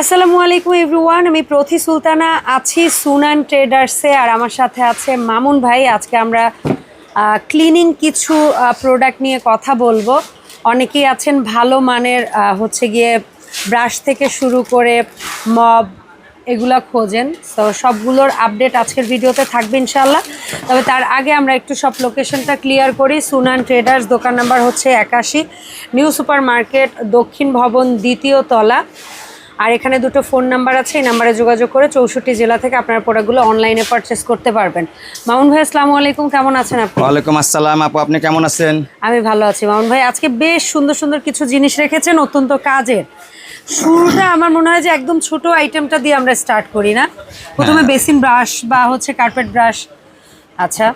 আসসালামু আলাইকুম এভরিওয়ান আমি প্রথি সুলতানা, আছি সুনান ট্রেডার্সে, আর আমার সাথে আছে মামুন ভাই। আজকে আমরা ক্লিনিং কিছু প্রোডাক্ট নিয়ে কথা বলব। অনেকেই আছেন ভালো মানের হচ্ছে গিয়ে ব্রাশ থেকে শুরু করে মব এগুলা খোঁজেন। তো সবগুলোর আপডেট আজকের ভিডিওতে থাকবে ইনশাল্লাহ তবে তার আগে আমরা একটু সব লোকেশনটা ক্লিয়ার করি। সুনান ট্রেডার্স, দোকান নাম্বার হচ্ছে একাশি, নিউ সুপার মার্কেট দক্ষিণ ভবন দ্বিতীয় তলা। আর এখানে দুটো ফোন নাম্বার আছে এই নাম্বারে যোগাযোগ করে চৌষট্টি জেলা থেকে আপনার প্রোডাক্টগুলো অনলাইনে পারচেস করতে পারবেন। মামুন ভাই আসসালামু আলাইকুম কেমন আছেন আপনি? ওয়ালাইকুম আসসালাম আপু আপনি কেমন আছেন? আমি ভালো আছি। মামুন ভাই আজকে বেশ সুন্দর সুন্দর কিছু জিনিস রেখেছেন অত্যন্ত কাজের। শুরুটা আমার মনে হয় যে একদম ছোট আইটেমটা দিয়ে আমরা স্টার্ট করি না। প্রথমে বেসিন ব্রাশ বা হচ্ছে কার্পেট ব্রাশ আচ্ছা।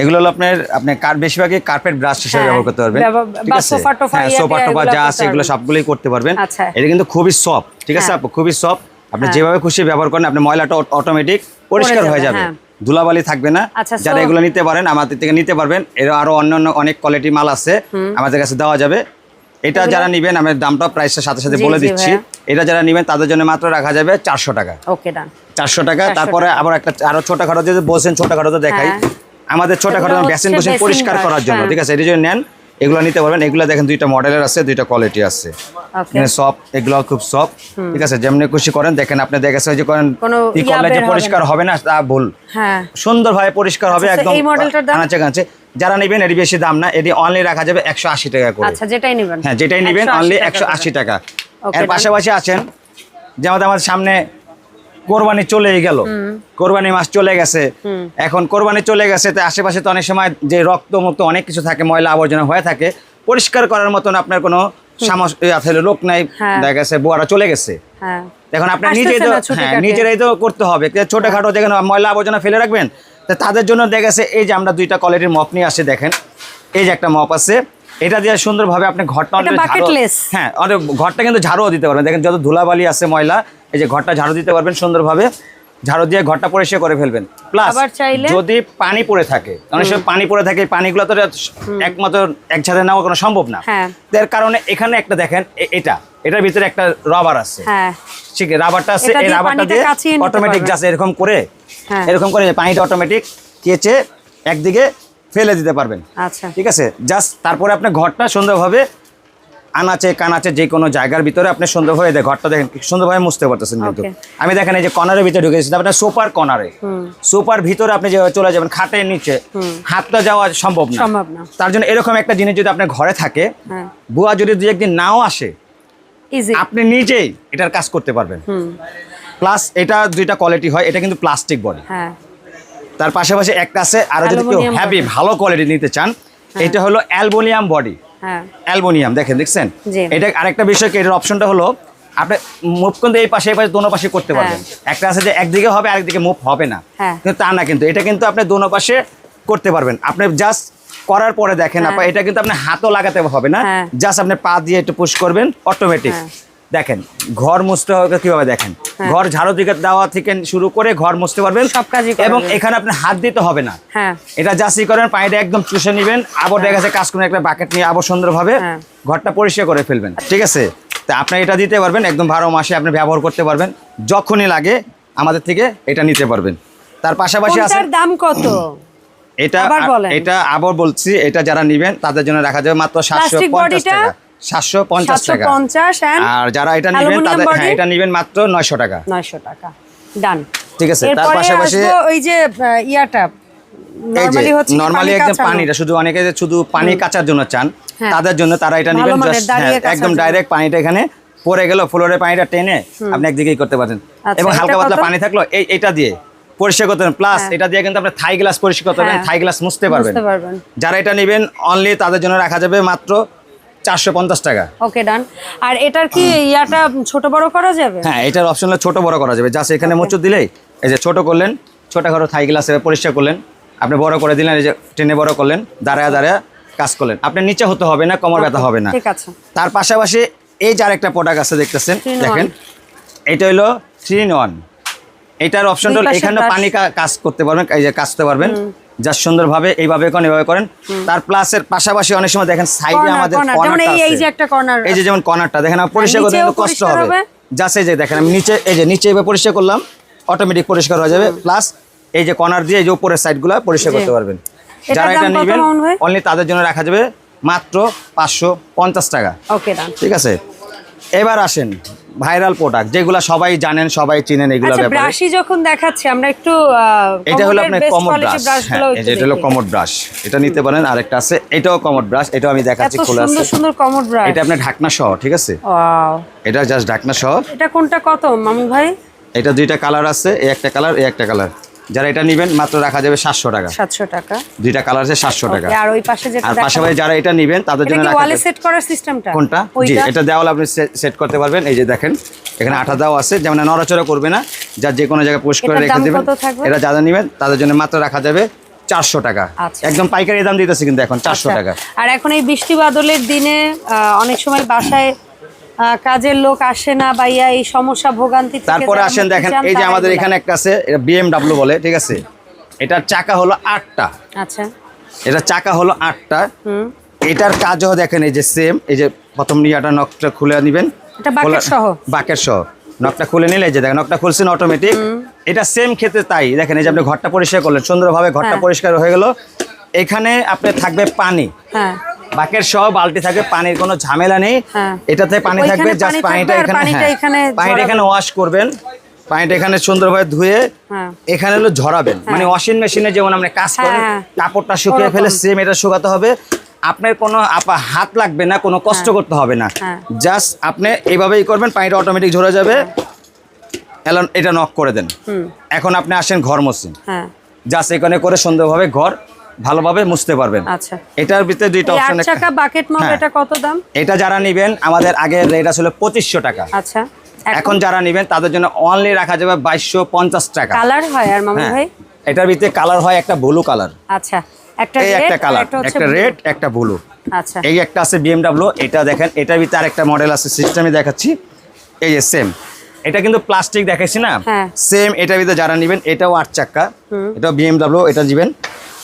এগুলো হলো আপনার আপনি কার বেশিরভাগই কার্পেট ব্রাশ হিসেবে হ্যাঁ, ব্যবহার করতে পারবেন ঠিক আছে? সোফা টোফা হ্যাঁ সোফা টোফা যা আছে এগুলো পারবেন। সবগুলোই করতে পারবেন। আচ্ছা। এটা কিন্তু খুবই সফট ঠিক আছে? হ্যাঁ। আপু খুবই সফট আপনি হ্যাঁ। যেভাবে খুশি ব্যবহার করেন আপনি ময়লাটা অটোমেটিক পরিষ্কার হয়ে যাবে। হ্যাঁ। ধুলাবালি থাকবে না। আচ্ছা, যারা এগুলো নিতে পারেন আমাদের থেকে নিতে পারবেন। এর আরও অন্যান্য অনেক কোয়ালিটি মাল আছে আমাদের কাছে দেওয়া যাবে। এটা যারা নিবেন আমি দামটা প্রাইসের সাথে সাথে বলে দিচ্ছি। এটা যারা নিবেন তাদের জন্য মাত্র রাখা যাবে চারশো টাকা। চারশো টাকা তারপরে আবার একটা আরও ছোটখাটো যে বলছেন ছোটখাটো তো দেখাই। হ্যাঁ। আমাদের ছোটখাটো বেসিন হচ্ছে পরিষ্কার করার জন্য হ্যাঁ। ঠিক আছে? এটা যদি নেন এগুলো নিতে পারবেন। এগুলো দেখেন দুইটা মডেলের আছে দুইটা কোয়ালিটি আছে। এখানে সব এগুলো খুব সব ঠিক আছে? যেমনি খুশি করেন দেখেন আপনি দেখেছে যে করেন করলে যে পরিষ্কার হবে না তা ভুল। হ্যাঁ। সুন্দরভাবে পরিষ্কার হবে আচ্ছা, একদম এই মডেলটার দাম? আনাচে কাছে যারা নেবেন এর বেশি দাম না এটি অনলি রাখা যাবে একশো আশি টাকা করে। আচ্ছা যেটাই নেবেন। হ্যাঁ যেটাই নেবেন অনলি একশো আশি টাকা এর পাশাপাশি আছেন যেমন আমাদের সামনে কোরবানি চলেই গেল। কোরবানি মাস চলে গেছে। এখন কোরবানি চলে গেছে তো আশেপাশে তো অনেক সময় যে রক্ত মুক্ত অনেক কিছু থাকে ময়লা আবর্জনা হয়ে থাকে পরিষ্কার করার মতন আপনার কোনো লোক নাই হ্যাঁ। দেখা গেছে বুয়ারা চলে গেছে। হ্যাঁ। এখন আপনার নিজেই তো হ্যাঁ নিজেরাই তো করতে হবে। ছোটখাটো যেখানে ময়লা আবর্জনা ফেলে রাখবেন তো তাদের জন্য দেখা গেছে এই যে আমরা দুইটা কোয়ালিটির মপ নিয়ে আসি দেখেন এই যে একটা মপ আছে এটা দিয়ে সুন্দরভাবে আপনি ঘরটা হ্যাঁ অনেক ঘরটা কিন্তু ঝাড়ুও দিতে পারবেন। দেখেন যত ধুলাবালি আছে ময়লা এই যে ঘরটা ঝাড়ু দিতে পারবেন সুন্দরভাবে। ঝাড়ু দিয়ে ঘরটা পরিষ্কার করে ফেলবেন। প্লাস যদি পানি পড়ে থাকে অনেক সময় পানি পড়ে থাকে পানিগুলো তো একমাত্র একসাথে নেওয়া কোনো সম্ভব না। হ্যাঁ। এর কারণে এখানে একটা দেখেন এটা এটার ভিতরে একটা রবার আছে। হ্যাঁ। ঠিক আছে রাবারটা আছে এই রাবারটা দিয়ে অটোমেটিক। জাস্ট এরকম করে হ্যাঁ। এরকম করে পানিটা অটোমেটিক কেচে একদিকে ফেলে দিতে পারবেন। আচ্ছা। ঠিক আছে? জাস্ট তারপরে আপনি ঘরটা সুন্দরভাবে আনাচে কানাচে যে কোনো জায়গার ভিতরে আপনি সুন্দরভাবে ঘরটা দেখেন সুন্দরভাবে মুছতে পারতেছেন কিন্তু। আমি দেখেন এই যে কর্নারের ভিতরে ঢুকেছি আপনার সোপার কর্নারে। সোপার ভিতরে আপনি যে চলে যাবেন খাটের নিচে হাতটা যাওয়া সম্ভব না। তার জন্য এরকম একটা জিনিস যদি আপনার ঘরে থাকে হ্যাঁ। বুয়া যদি দু একদিন নাও আসে আপনি নিজেই এটার কাজ করতে পারবেন। প্লাস এটা দুইটা কোয়ালিটি হয় এটা কিন্তু প্লাস্টিক বডি হ্যাঁ। তার পাশাপাশি একটা আছে আরও যদি কেউ হ্যাভি ভালো কোয়ালিটি নিতে চান এটা হলো অ্যালবোনিয়াম বডি হ্যাঁ। অ্যালবোনিয়াম দেখেন দেখছেন? এটা আরেকটা বিষয় এটার অপশনটা হলো আপনি মুভ কিন্তু এই পাশে এই পাশে দোনো পাশে করতে পারবেন। একটা আছে যে একদিকে হবে আরেকদিকে মুভ হবে না। হ্যাঁ। কিন্তু তা না কিন্তু এটা কিন্তু আপনি দোনো পাশে করতে পারবেন। আপনি জাস্ট করার পরে দেখেন আপা এটা কিন্তু আপনি হাতও লাগাতে হবে না। হ্যাঁ। জাস্ট আপনি পা দিয়ে একটু পুশ করবেন অটোমেটিক হ্যাঁ। দেখেন ঘর মুছতে হবে কীভাবে দেখেন? ঘর ঝাড়ু দিকে দেওয়া থেকে শুরু করে ঘর মুছতে পারবেন। সব কাজই এবং এখানে আপনি হাত দিতে হবে না। হ্যাঁ। এটা জাসি করেন পানিটা একদম চুষে নেবেন। আবার দেখা যাচ্ছে কাজ করে একটা বাকেট নিয়ে আবার সুন্দরভাবে হ্যাঁ। ঘরটা পরিষ্কার করে ফেলবেন। ঠিক আছে? তা আপনি এটা দিতে পারবেন একদম বারো মাসে আপনি ব্যবহার করতে পারবেন। যখনই লাগে আমাদের থেকে এটা নিতে পারবেন। তার পাশাপাশি আছে দাম কত? এটা এটা আবার বলছি এটা যারা নিবেন তাদের জন্য রাখা যাবে মাত্র সাতশো পঞ্চাশ? টাকা। সাতশো পঞ্চাশ সাতশো টাকা পঞ্চাশ অ্যান্ড আর যারা এটা নেবেন তাদের হ্যাঁ এটা নেবেন মাত্র নয়শো টাকা। নয়শো টাকা। ডান ঠিক আছে, তার পাশাপাশি- ওই যে ইয়াটা। নরমালি হচ্ছে নরমালি একদম পানিটা শুধু অনেকে যে শুধু পানি কাচার জন্য চান হ্যাঁ। তাদের জন্য তারা এটা নেবেন হ্যাঁ, একদম ডাইরেক্ট পানিটা এখানে পড়ে গেল ফ্লোরে পানিটা টেনে আপনি একদিকেই করতে পারেন আচ্ছা, এবং হালকা পাতলা পানি থাকল এই এটা দিয়ে পরিষ্কার করতে পারেন প্লাস হ্যাঁ। এটা দিয়ে কিন্তু আপনি থাই গ্লাস পরিষ্কার করতে পারবেন। থাই গ্লাস মুছতে পারবেন। যারা এটা নেবেন অনলি তাদের জন্য রাখা যাবে মাত্র চারশো পঞ্চাশ টাকা। ওকে ডান। আর এটার কি ইয়াটা ছোট বড় করা যাবে? হ্যাঁ এটার অপশন ছোট বড় করা যাবে। জাস্ট এখানে মোচর দিলেই এই যে ছোট করলেন ছোট ঘর থাই গ্লাসে পরিষ্কার করলেন আপনি বড় করে দিলেন এই যে টেনে বড় করলেন দাঁড়ায় দাঁড়ায় কাজ করলেন। আপনি নিচে হতে হবে না কোমর ব্যথা হবে না। ঠিক আছে। তার পাশাপাশি এই যে আরেকটা প্রোডাক্ট আছে দেখতেছেন দেখেন এটা হলো থ্রি ইন ওয়ান এটার অপশন হলো এখানে পানি কাজ করতে পারবেন এই যে কাচতে পারবেন। যা সুন্দরভাবে এইভাবে করেন এইভাবে করেন। তার প্লাসের পাশাপাশি অনেক সময় দেখেন সাইডে আমাদের এই- যে একটা corner এই যে যেমন কর্নারটা দেখেন আমার পরিষ্কার করতে কিন্তু কষ্ট হবে। এই যে দেখেন আমি নিচে এই যে নিচে এবার পরিষ্কার করলাম অটোমেটিক পরিষ্কার হয়ে যাবে। প্লাস এই যে কর্নার দিয়ে এই যে উপরের সাইডগুলো পরিষ্কার করতে পারবেন। যারা এটা নেবেন অনলি তাদের জন্য রাখা যাবে মাত্র পাঁচশো পঞ্চাশ টাকা। ওকে ঠিক আছে? এবার আসেন। ভাইরাল প্রোডাক্ট যেগুলো সবাই জানেন সবাই চিনেন এগুলো ব্রাশই ব্যাপারে। ব্রাশি যখন দেখাচ্ছি আমরা একটু এটা হলো আপনার কমোড ব্রাশ হ্যাঁ এই যে এটা হলো কমোড ব্রাশ এটা নিতে পারেন আরেকটা আছে এটাও কমোড ব্রাশ এটাও আমি দেখাচ্ছি খোলা সুন্দর আছে। সুন্দর কমোড ব্রাশ এটা আপনার ঢাকনা সহ ঠিক আছে? এটা জাস্ট ঢাকনা সহ। এটা কোনটা কত মামুন ভাই? এটা দুইটা কালার আছে এই একটা কালার এই একটা কালার যারা এটা নেবেন মাত্র রাখা যাবে সাতশো টাকা। সাতশো টাকা। দুইটা কালার আছে সাতশো টাকা। আর ওই পাশে যেটা আর পাশাপাশি যারা এটা নেবেন তাদের জন্য রাখা ওয়ালে সেট করার সিস্টেমটা কোনটা? জি এটা দেওয়াল আপনি সেট করতে পারবেন। এই যে দেখেন এখানে আঠা দেওয়া আছে। যেমন নড়াচড়া করবে না। যা যে কোনো জায়গায় পোস্ট করে রেখে দেবেন। এটা যারা নেবেন তাদের জন্য মাত্র রাখা যাবে চারশো টাকা। আচ্ছা। একদম পাইকারি দাম দিতেছে কিন্তু এখন চারশো আচ্ছা। টাকা। আর এখন এই বৃষ্টি বাদলের দিনে অনেক সময় বাসায় কাজের লোক আসে না বা ইয়া এই সমস্যা ভোগান্তি তারপরে আসেন দেখেন এই যে আমাদের এখানে একটা আছে এটা বিএমডাব্লিউ বলে ঠিক আছে? এটার চাকা হলো আটটা। আচ্ছা। এটা চাকা হলো আটটা। হুম। এটার কাজও দেখেন এই যে সেম এই যে প্রথম নিয়াটা নকটা খুলে নেবেন। এটা bucket সহ? নকটা খুলে নিলে যে দেখেন নকটা খুলছেন অটোমেটিক এটা সেম খেতে তাই। দেখেন এই যে আপনি ঘরটা পরিষ্কার করলেন সুন্দরভাবে ঘরটা হ্যাঁ। পরিষ্কার হয়ে গেল। এখানে আপনার থাকবে পানি। হ্যাঁ। বাকেট সহ বালতি থাকবে পানির কোনো ঝামেলা নেই। হ্যাঁ। এটাতে পানি থাকবে জাস্ট পানিটা এখানে পানিটা হ্যাঁ, এখানে ওয়াশ করবেন পানিটা এখানে সুন্দরভাবে ধুয়ে হ্যাঁ। এখানে হলো ঝরাবেন। মানে ওয়াশিং মেশিনে যেমন আপনি কাজ করেন। কাপড়টা শুকিয়ে ফেলে সেম এটা শুকাতে হবে। আপনার কোনো আপা হাত লাগবে না কোনো কষ্ট করতে হবে না। জাস্ট আপনি এইভাবেই করবেন পানিটা অটোমেটিক ঝরে যাবে। এলন এটা নক করে দেন। এখন আপনি আসেন ঘর হ্যাঁ। জাস্ট এখানে করে সুন্দরভাবে ঘর ভালোভাবে মুছতে পারবেন। আচ্ছা। এটার ভিতরে দুইটা অপশন চাকা বাকেট মগ হ্যাঁ। এটা কত দাম? এটা যারা নেবেন আমাদের আগের রেট ছিল পঁচিশশো টাকা। আচ্ছা। এখন যারা নেবেন তাদের জন্য অনলি রাখা যাবে বাইশশো পঞ্চাশ টাকা। কালার হয় আর মামুন হ্যাঁ। ভাই? এটার ভিতরে কালার হয় একটা ব্লু কালার আচ্ছা। একটা এই একটা কালার একটা। রেড একটা ব্লু আচ্ছা। এই একটা আছে এটা দেখেন এটার ভিতরে আরেকটা মডেল আছে সিস্টেমে দেখাচ্ছি। এই যে সেম এটা কিন্তু প্লাস্টিক না? হ্যাঁ। সেম এটার ভিতরে যারা নেবেন এটাও আট চাকা। এটাও বিএমডাব্লিউ এটা দিবেন।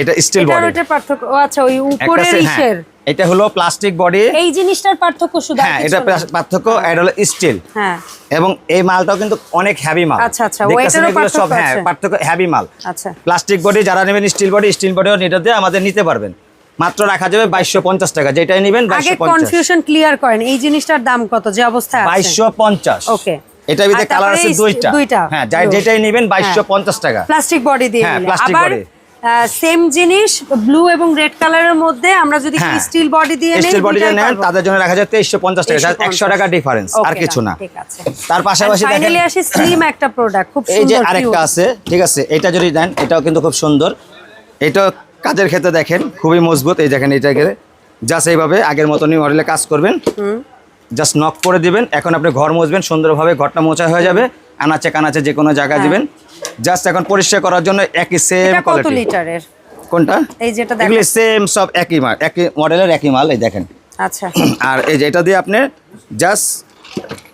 এটা স্টিল বডি ওইটার পার্থক্য। আচ্ছা ওই উপরের ইসের। এটা হলো প্লাস্টিক বডি এই জিনিসটার পার্থক্য শুধু হ্যাঁ এটা পার্থক্য এটা হলো স্টিল হ্যাঁ। এবং এই মালটাও কিন্তু অনেক হ্যাভি মাল। আচ্ছা, আচ্ছা, ওয়েটেরও এগুলো সব পার্থক্য হ্যাঁ পার্থক্য হ্যাভি মাল। আচ্ছা। প্লাস্টিক বডি যারা নেবেন স্টিল বডি স্টিল বডিও এটাতে আমাদের নিতে পারবেন। মাত্র রাখা যাবে বাইশশো পঞ্চাশ টাকা। যেটাই নেবেন আগে কনফিউশন ক্লিয়ার করেন এই জিনিসটার দাম কত? যে অবস্থায় আছে। বাইশশো পঞ্চাশ। ওকে। এটার ভিতরে কালার আছে দুইটা। দুইটা। হ্যাঁ যেটাই নেবেন বাইশশো হ্যাঁ। পঞ্চাশ টাকা। প্লাস্টিক বডি দিয়ে হ্যাঁ, আবার body। সেম জিনিস ব্লু এবং রেড কালারের মধ্যে আমরা যদি হ্যাঁ। স্টিল বডি দিয়ে নেই স্টিল বডি দুইটাই নেন তাদের জন্য রাখা যায় তেইশশো পঞ্চাশ টাকা 2350 একশো টাকা ডিফারেন্স আর কিছু না। ঠিক আছে। তার পাশাপাশি দেখেন ফাইনালি আসি স্লিম একটা প্রোডাক্ট খুব এই যে আরেকটা আছে ঠিক আছে এটা যদি দেন এটাও কিন্তু খুব সুন্দর। এটা কাজের ক্ষেত্রে দেখেন খুবই মজবুত এই দেখেন এটাকে জাস্ট এইভাবে আগের মতনই মডেলে কাজ করবেন। জাস্ট নক করে দিবেন এখন আপনি ঘর মুছবেন সুন্দরভাবে ঘরটা মোছা হয়ে যাবে। আনাচে কানাচে যে কোনো জায়গায় দিবেন। জাস্ট এখন পরিষ্কার করার জন্য একই সেম হ্যাঁ। এটা কত লিটারের? কোনটা? এই যেটা এগুলি সেম সব একই মাল একই মডেলের একই মাল এই দেখেন। আচ্ছা। আর এই যে এটা দিয়ে আপনি জাস্ট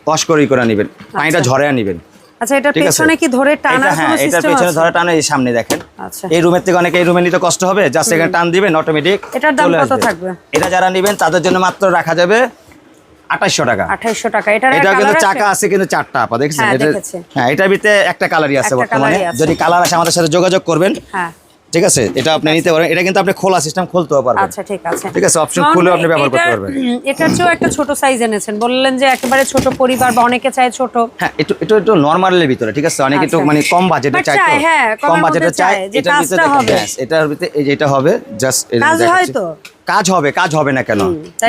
ওয়াশ করে করে নেবেন। পানিটা ঝরে নেবেন। আচ্ছা আছে? পেছনে কি ধরে টানার এটা হ্যাঁ কোনো সিস্টেম পেছনে আছে? ধরে টানা এই সামনে দেখেন। আচ্ছা। এই রুমের থেকে অনেকে এই রুমে নিতে কষ্ট হবে। জাস্ট এখানে টান দিবেন অটোমেটিক এটার দাম কত থাকবে? এটা যারা নেবেন তাদের জন্য মাত্র রাখা যাবে আঠাশশো টাকা। আঠাইশশো টাকা। এটার এটা কিন্তু চাকা আছে কিন্তু চারটা আপা দেখছেন? হ্যাঁ, এটা হ্যাঁ এটার ভিতরে একটা কালারই আছে বর্তমানে। যদি কালার আছে আমাদের সাথে যোগাযোগ করবেন। হ্যাঁ। ঠিক আছে? এটা আপনি নিতে পারেন এটা কিন্তু আপনি খোলা সিস্টেম খুলতেও পারবেন। আচ্ছা ঠিক আছে। ঠিক আপনি ব্যবহার করতে পারবেন। এটার চেয়েও একটা ছোট সাইজ এনেছেন। বললেন যে একেবারে ছোট পরিবার বা অনেকে চায় ছোট। হ্যাঁ একটু একটু একটু নর্মালের ভিতরে ঠিক আছে? অনেকে একটু আচ্ছা। মানে কম বাজেটে তো। হ্যাঁ, কম বাজেটে চায়। যে এটার ভিতরে ভিতরে এই হবে জাস্ট কাজ হয় তো? কাজ হবে কাজ হবে না কেন?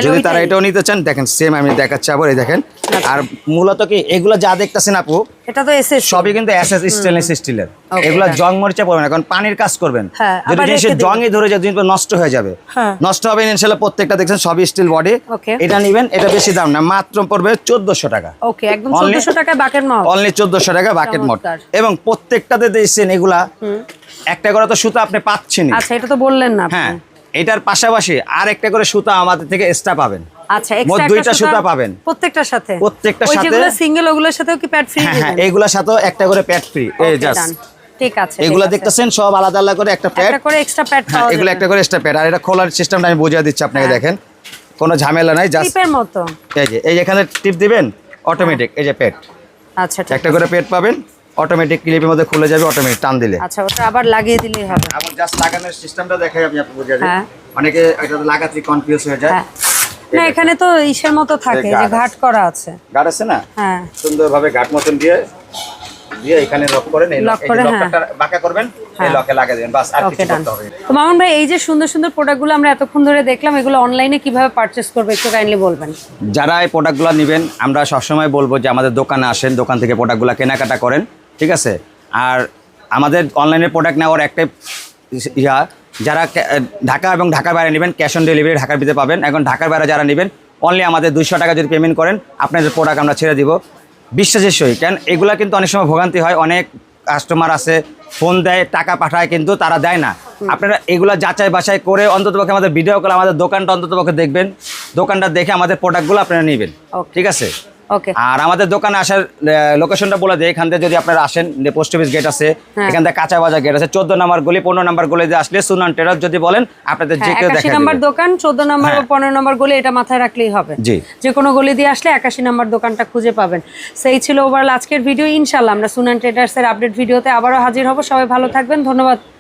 যদি তারা এটাও নিতে চান দেখেন সেম আমি দেখাচ্ছি আবার এই দেখেন। আচ্ছা। আর মূলত কি এগুলো যা দেখতেছেন আপু এটা তো এসএস সবই কিন্তু এসএস স্টেনলেস স্টিলের এগুলো জং মরিচা পড়বে না কারণ পানির কাজ করবেন। হ্যাঁ, যদি জিনিসের জংই ধরে যায় জিনিস নষ্ট হয়ে যাবে। হ্যাঁ। নষ্ট হবে ইনশাল্লাহ প্রত্যেকটা দেখছেন সবই স্টিল বডি এটা নেবেন এটা বেশি দাম না মাত্র পড়বে চোদ্দশো টাকা। ওকে একদম Only- চোদ্দশো টাকায় বাকের অনলি চোদ্দশো টাকা বাকেট মোট এবং প্রত্যেকটাতে দিয়েছেন এগুলা একটা করে তো সুতা আপনি পাচ্ছেন আচ্ছা এটা তো বললেন না আপনি। হ্যাঁ। এটার পাশাপাশি আর একটা করে সুতা আমাদের থেকে এক্সট্রা পাবেন। আচ্ছা মোট দুইটা সুতা পাবেন। প্রত্যেকটার সাথে? প্রত্যেকটার ওই সাথে- যেগুলো সিঙ্গেল ওগুলোর সাথেও কি প্যাড ফ্রি হ্যাঁ হ্যাঁ সাথেও একটা করে প্যাড ফ্রি এই জাস্ট ঠিক আছে এগুলা ঠিক দেখতেছেন সব আলাদা আলাদা করে একটা প্যাড একটা করে এক্সট্রা প্যাড হ্যাঁ পাওয়া এগুলো একটা করে এক্সট্রা প্যাড আর এটা খোলার সিস্টেমটা আমি বুঝিয়ে দিচ্ছি আপনাকে হ্যাঁ। দেখেন। কোনো ঝামেলা নাই জাস্ট টিপের মতো। এই যে এই এখানে টিপ দিবেন অটোমেটিক এই যে প্যাড আচ্ছা একটা করে পেট পাবেন। অটোমেটিক ক্লিপের মধ্যে খুলে যাবে অটোমেটিক টান দিলে। আচ্ছা ওটা আবার লাগিয়ে দিলেই হবে। আবার জাস্ট লাগানোর সিস্টেমটা দেখাই আমি আপনাকে বুঝিয়ে দিই হ্যাঁ। অনেকে এটা লাগাতে কনফিউজ হয়ে যায়। হ্যাঁ। না এখানে তো ইসের মতো থাকে যে ঘাট করা আছে। গার্ড আছে না? হ্যাঁ। সুন্দরভাবে ঘাট মতন দিয়ে দিয়ে এখানে লক করেন। এই হ্যাঁ। লকটা বাঁকা করবেন এই লকে লাগিয়ে দেবেন। বাস আর কিছু করতে হবে না। তো মামুন ভাই এই যে সুন্দর সুন্দর প্রোডাক্টগুলো আমরা এতক্ষণ ধরে দেখলাম এগুলো অনলাইনে কীভাবে পারচেস করবে একটু কাইন্ডলি বলবেন? যারা এই প্রোডাক্টগুলো নেবেন আমরা সবসময় বলব যে আমাদের দোকানে আসেন দোকান থেকে প্রোডাক্টগুলো কেনাকাটা করেন। ঠিক আছে? আর আমাদের অনলাইনে প্রোডাক্ট নেওয়ার একটাই ইয়া যারা ঢাকা এবং ঢাকার বাইরে নেবেন ক্যাশ অন ডেলিভারি ঢাকার ভিতরে পাবেন। এখন ঢাকার বাইরে যারা নেবেন অনলি আমাদের দুইশো টাকা যদি পেমেন্ট করেন আপনাদের প্রোডাক্ট আমরা ছেড়ে দিব। বিশ্বাসের সই কেন এগুলা কিন্তু অনেক সময় ভোগান্তি হয় অনেক কাস্টমার আছে ফোন দেয় টাকা পাঠায় কিন্তু তারা দেয় না। আপনারা এগুলো যাচাই বাছাই করে অন্ততপক্ষে আমাদের ভিডিও কল আমাদের দোকানটা অন্ততপক্ষে দেখবেন। দোকানটা দেখে আমাদের প্রোডাক্টগুলো আপনারা নেবেন. ঠিক আছে? আর আমাদের দোকানে আসার লোকেশনটা বলে দেয় এখান থেকে যদি আপনারা আসেন পোস্ট অফিস গেট আছে হ্যাঁ। এখান থেকে কাঁচা বাজার গেট আছে চোদ্দ নাম্বার গলি পনেরো নাম্বার গলি আসলে সুনান টেরাস যদি বলেন আপনাদের যে হ্যাঁ কেউ নাম্বার দোকান চোদ্দ নাম্বার হ্যাঁ। পনেরো নাম্বার গলি এটা মাথায় রাখলেই হবে জি। যে কোনো গলি দিয়ে আসলে একাশি নাম্বার দোকানটা খুঁজে পাবেন সেই ছিল ওভারঅল আজকের ভিডিও ইনশাল্লাহ আমরা সুনান ট্রেডার্সের আপডেট ভিডিওতে আবারও হাজির হব সবাই ভালো থাকবেন ধন্যবাদ